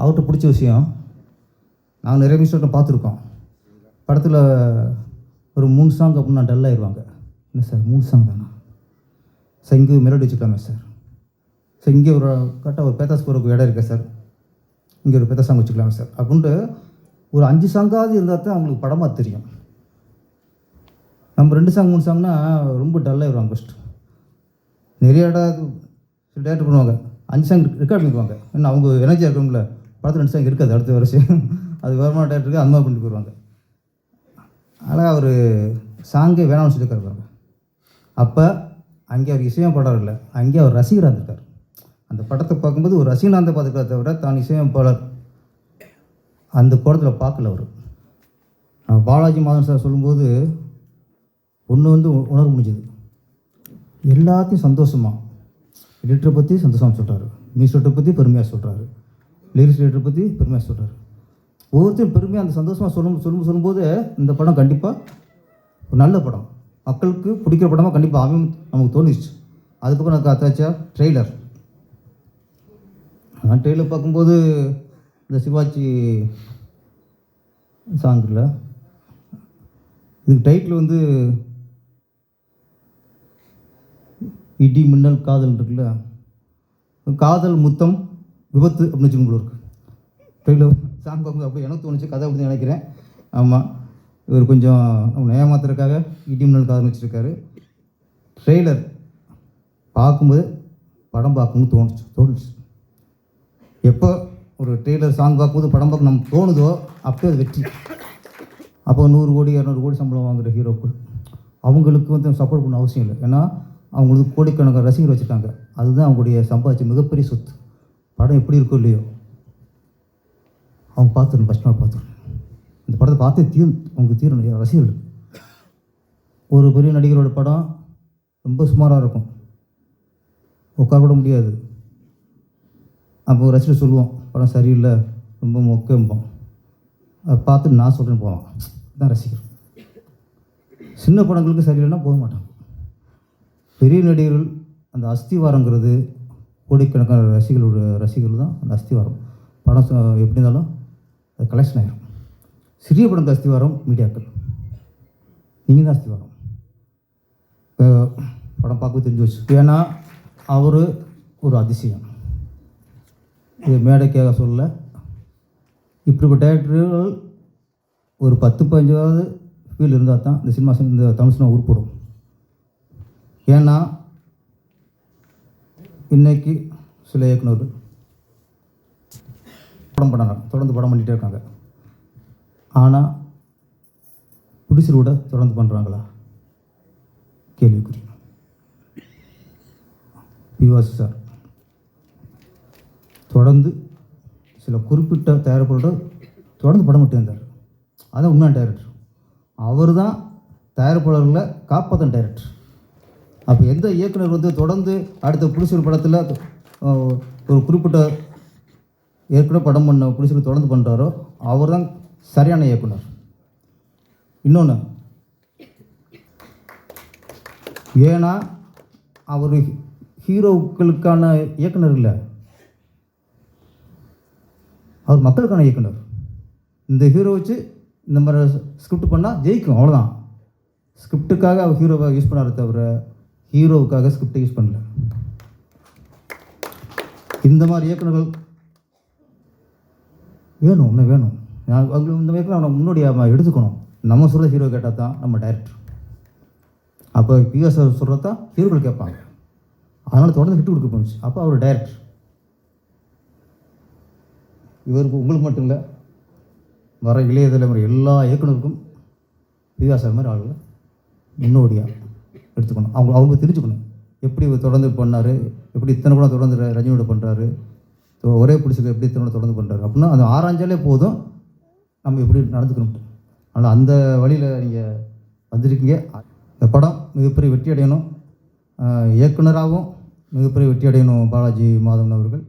அவர்கிட்ட பிடிச்ச விஷயம் நாங்கள் நிறைய மியூசிக் பார்த்துருக்கோம். படத்தில் ஒரு மூணு சாங் அப்படின்னா டல் ஆயிடுவாங்க என்ன சார் மூணு சாங் தானா? சார் இங்கே மெலடி வச்சுக்கலாமே சார். சார் இங்கே ஒரு கரெக்டாக ஒரு பேத்தாஸ் போகிறக்கு இடம் இருக்கா சார்? இங்கே ஒரு பேத்தா சாங் வச்சுக்கலாமே சார். அப்படின்ட்டு ஒரு அஞ்சு சாங்காவது இருந்தால் தான் அவங்களுக்கு படமாக தெரியும். நம்ம ரெண்டு சாங் மூணு சாங்னா ரொம்ப டல்லாகிடுவாங்க ஃபஸ்ட்டு நிறைய இடம் டேரக்டர் பண்ணுவாங்க. அஞ்சு சாங் ரெக்கார்ட் பண்ணிக்குவாங்க. ஏன்னா அவங்க எனர்ஜியாக இருக்கணும்ல. படத்தில் ரெண்டு இருக்காது அடுத்த வருஷம். அது வேறமான டேரக்டருக்கு அந்த மாதிரி பண்ணிட்டு போயிடுவாங்க அதனால் அவர் சாங்கே வேணாம்னு சொல்லியிருக்காரு பாருங்க. அப்போ அங்கே அவர் இசையமைப்பாளர் இல்லை அங்கே அவர் ரசிகராக இருந்திருக்கார். அந்த படத்தை பார்க்கும்போது ஒரு ரசிகனாக பார்த்துக்கிறத தவிர தான் இசையமைப்பாளர். அந்த படத்தில் பார்க்கல அவர். பாலாஜி மாதன் சார் சொல்லும்போது ஒன்று வந்து உணர முடிஞ்சது. எல்லாத்தையும் சந்தோஷமாக லிட்டரை பற்றி சந்தோஷமாக சொல்கிறாரு மீசோட்டை பற்றி பெருமையாக சொல்கிறாரு லிரிக்ஸ் ரைட்டரை பற்றி பெருமையாக சொல்கிறார் ஒவ்வொருத்தரும் பெருமையாக அந்த சந்தோஷமாக சொல்லும் சொல்லும் சொல்லும்போது இந்த படம் கண்டிப்பாக ஒரு நல்ல படம். மக்களுக்கு பிடிக்கிற படமாக கண்டிப்பாக அமையும் நமக்கு தோணிச்சு அதுக்கப்புறம் எனக்கு அத்தாச்சா ட்ரெய்லர் நான் ட்ரெய்லர் பார்க்கும்போது இந்த சிவாஜி சாங்கில் இதுக்கு டைட்டில் வந்து இடி மின்னல் காதல் இருக்குல்ல காதல் முத்தம் விபத்து அப்படின்னு வச்சுக்கோங்க இருக்கு. சாங் பார்க்கும்போது அப்படி எனக்கு தோணுச்சு கதை அப்படின்னு நினைக்கிறேன். ஆமாம் இவர் கொஞ்சம் நம்ம ஏமாத்துறதுக்காக இடி காதல் வச்சுருக்காரு ட்ரெய்லர் பார்க்கும்போது படம் பார்க்கணும்னு தோணுச்சு தோணுச்சு. எப்போ ஒரு ட்ரெய்லர் சாங் பார்க்கும்போது படம் பார்க்க நமக்கு தோணுதோ அப்போ அது வெற்றி. அப்போ நூறு கோடி இரநூறு கோடி சம்பளம் வாங்குற ஹீரோக்கள். அவங்களுக்கு வந்து சப்போர்ட் பண்ண அவசியம் இல்லை. ஏன்னா அவங்களுக்கு கோடிக்கணக்கான ரசிகர் வச்சுருக்காங்க. அதுதான் அவங்களுடைய சம்பாதிச்ச மிகப்பெரிய சொத்து. படம் எப்படி இருக்கோ இல்லையோ அவங்க பார்த்துடணும் ஃபஸ்ட் நாள் பார்த்துடணும். இந்த படத்தை பார்த்தே தீர் அவங்க தீரணும் ரசிகர்கள். ஒரு பெரிய நடிகரோட படம் ரொம்ப சுமாராக இருக்கும். உட்கார கூட முடியாது. அப்போ ரசிகர் சொல்லுவோம் படம் சரியில்லை ரொம்ப மொக்கம்போம் அதை பார்த்து நான் சொல்கிறேன்னு போவான். தான் ரசிகர். சின்ன படங்களுக்கு சரியில்லைன்னா போக மாட்டான் பெரிய நடிகர்கள் அந்த அஸ்திவாரங்கிறது கோடிக்கணக்கான ரசிகர்களோட ரசிகர்கள் தான் அந்த அஸ்திவாரம். படம் எப்படி இருந்தாலும் அது கலெக்ஷன் ஆகிடும் சிறிய படம் அஸ்திவாரம் மீடியாக்கள். நீங்கள் தான் அஸ்திவாரம். இப்போ படம் பார்க்க தெரிஞ்சு வச்சு ஏன்னா அவர் ஒரு அதிசயம். இது மேடைக்காக சொல்ல இப்படிப்பட்ட டேரக்டர்கள் ஒரு பத்து பதினஞ்சாவது ஃபீல் இருந்தால் தான் இந்த சினிமா இந்த தமிழ் சினிமா உருப்படும். ஏன்னா இன்னைக்கு சில இயக்குனர் படம் பண்ணுறாங்க தொடர்ந்து படம் பண்ணிகிட்டே இருக்காங்க. ஆனால் ப்ரொடியூசர் தொடர்ந்து பண்ணுறாங்களா கேள்விக்குறி. பிவாசி சார். தொடர்ந்து சில குறிப்பிட்ட தயாரிப்பாளர்கள் தொடர்ந்து படம் மட்டும் இருந்தார். அதான் உண்மையான டைரக்டர் அவர் தான் தயாரிப்பாளர்களை காப்பாற்றும் டைரக்டர் அப்போ எந்த இயக்குனர் வந்து தொடர்ந்து அடுத்த புடிசூர் படத்தில் ஒரு குறிப்பிட்ட ஏற்கனவே படம் பண்ண புடிசூர் தொடர்ந்து பண்ணுறாரோ அவர் தான் சரியான இயக்குனர். இன்னொன்று ஏன்னா அவர் ஹீரோக்களுக்கான இயக்குனர் இல்லை. அவர் மக்களுக்கான இயக்குனர். இந்த ஹீரோ வச்சு இந்த மாதிரி ஸ்கிரிப்ட் பண்ணால் ஜெயிக்கும் அவ்வளோதான் ஸ்கிரிப்டுக்காக அவர் ஹீரோவை யூஸ் பண்ணார் தவிர ஹீரோவுக்காக ஸ்கிரிப்டை யூஸ் பண்ணல. இந்த மாதிரி இயக்குனர்கள் வேணும் இன்னும் வேணும். நான் இந்த மாதிரி அவனை முன்னோடியாக எடுத்துக்கணும். நம்ம சொல்கிற ஹீரோ கேட்டால் தான் நம்ம டைரக்டர் அப்போ பிஎஸ் சொல்கிறது தான் ஹீரோக்கள் கேட்பாங்க. அதனால் தொடர்ந்து விட்டு கொடுக்க போணுச்சு. அப்போ அவர் டைரக்டர் இவருக்கு உங்களுக்கு மட்டும் இல்லை வர இளைய தலைமுறை எல்லா இயக்குனருக்கும் சார் மாதிரி ஆளுங்க. முன்னோடியாக எடுத்துக்கணும். அவங்க அவங்க தெரிஞ்சுக்கணும். எப்படி தொடர்ந்து பண்ணார்? எப்படி இத்தனை படம் தொடர்ந்து ரஜினியோட பண்ணுறாரு ஒரே பிடிச்சிருக்கு எப்படி இத்தனை படம் தொடர்ந்து பண்ணுறாரு அப்படின்னா அது ஆராய்ஞ்சாலே போதும். நம்ம எப்படி நடந்துக்கணும். அதனால் அந்த வழியில் நீங்கள் வந்திருக்கீங்க. இந்த படம் மிகப்பெரிய வெற்றி அடையணும் இயக்குனராகவும் மிகப்பெரிய வெற்றி அடையணும் பாலாஜி மாதவன் அவர்கள்.